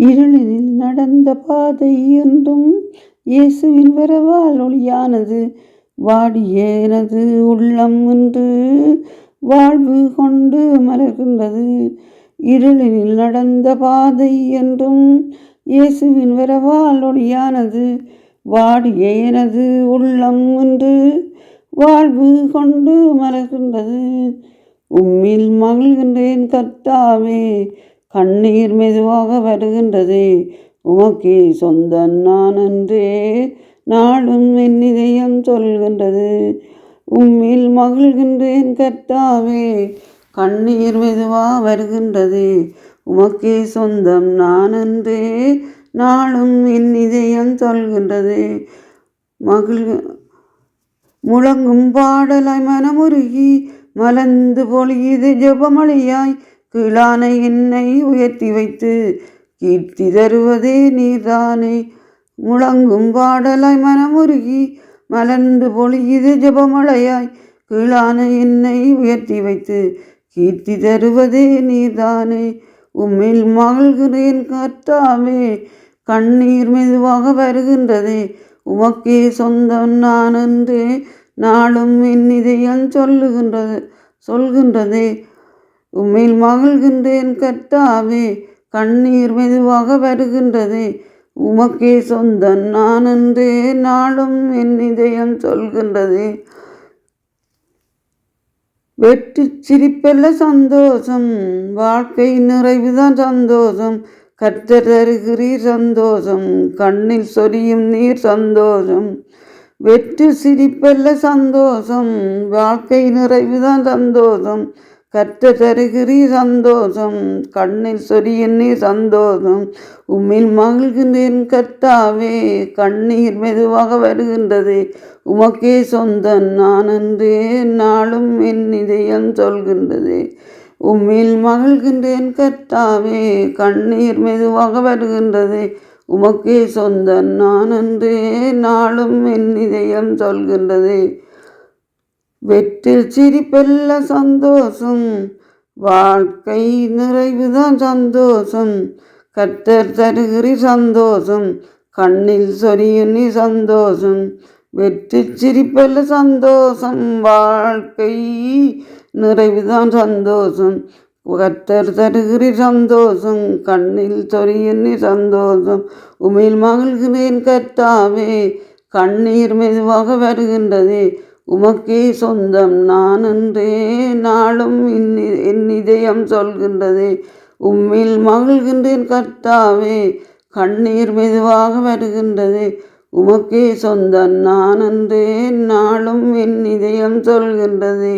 இருளில் நடந்த பாதை என்றும் இயேசுவின் வரவால் ஒளியானது. வாடிய எனது உள்ளம் என்று வாழ்வு கொண்டு மலர்கின்றது. இருளில் நடந்த பாதை என்றும் இயேசுவின் வரவால் ஒளியானது. வாடிய எனது உள்ளம் என்று வாழ்வு கொண்டு மலர்கின்றது. உம்மில் மகிழ்கின்றேன் கர்த்தாவே கண்ணீர் மெதுவாக வருகின்றது. உமக்கே சொந்த நான் அன்றே நாளும் என் இதயம் சொல்கின்றது. உம்மில் மகிழ்கின்றேன் கர்த்தாவே கண்ணீர் மெதுவாக வருகின்றது. உமக்கே சொந்தம் நான் அன்றே நாளும் என் இதயம் சொல்கின்றது. மகிழ் முழங்கும் பாடலாய் மனமுருகி மலர்ந்து பொழியுது ஜெபமொழியாய் கீழான என்னை உயர்த்தி வைத்து கீர்த்தி தருவதே நீர்தானே. முழங்கும் பாடலாய் மனமுருகி மலர்ந்து பொழியுது ஜெபமழையாய். கீழான என்னை உயர்த்தி வைத்து கீர்த்தி தருவதே நீர்தானே. உம்மில் மகிழ்கிறேன் கர்த்தாவே கண்ணீர் மெதுவாக வருகின்றதே. உமக்கே சொந்தம் நான் என்றே நாளும் என் இதயம் சொல்லுகின்றது சொல்கின்றதே. உம்மில் மகிழ்கின்றேன் கர்த்தாவே கண்ணீர் மெதுவாக வருகின்றதே. உமக்கே சொந்தம் நான் என்றே நாளும் என் இதயம் சொல்கின்றதே. வெற்றி சிரிப்பல்ல சந்தோஷம் வாழ்க்கை நிறைவுதான் சந்தோஷம். கர்த்தர் தருகிறீர் சந்தோஷம் கண்ணில் சொரியும் நீர் சந்தோஷம். வெற்றி சிரிப்பல்ல சந்தோஷம் வாழ்க்கை நிறைவுதான் சந்தோஷம். கற்று தருகிறீ சந்தோஷம். கண்ணில் சொரியன்னே சந்தோஷம். உம்மில் மகிழ்கின்றேன் கர்த்தாவே. கண்ணீர் மெதுவாக வருகின்றது. உமக்கே சொந்த நான் என்றே நாளும் என் இதயம் சொல்கின்றது. உம்மில் மகிழ்கின்றேன் கர்த்தாவே. கண்ணீர் மெதுவாக வருகின்றது. உமக்கே சொந்த நான் என்றே நாளும் என் இதயம் சொல்கின்றது. வெற்றில் சிரிப்பெல்ல சந்தோஷம். வாழ்க்கை நிறைவுதான் சந்தோஷம். கத்தர் தருகிறி சந்தோஷம். கண்ணில் சொரியுனி சந்தோஷம். வெற்றி சிரிப்பல்ல சந்தோஷம். வாழ்க்கை நிறைவுதான் சந்தோஷம். கத்தர் தருகிறி சந்தோஷம். கண்ணில் சொரியும் சந்தோஷம். உமிழ் மகிழ்கிறேன் கத்தாவே கண்ணீர் மெதுவாக வருகின்றது. உமக்கே சொந்தம் நான் என்றே நாளும் என் இதயம் சொல்கின்றது. உம்மில் மகிழ்கின்றேன் கர்த்தாவே கண்ணீர் மெதுவாக வருகின்றது. உமக்கே சொந்தம் நான் என்றே நாளும் என் இதயம் சொல்கின்றது.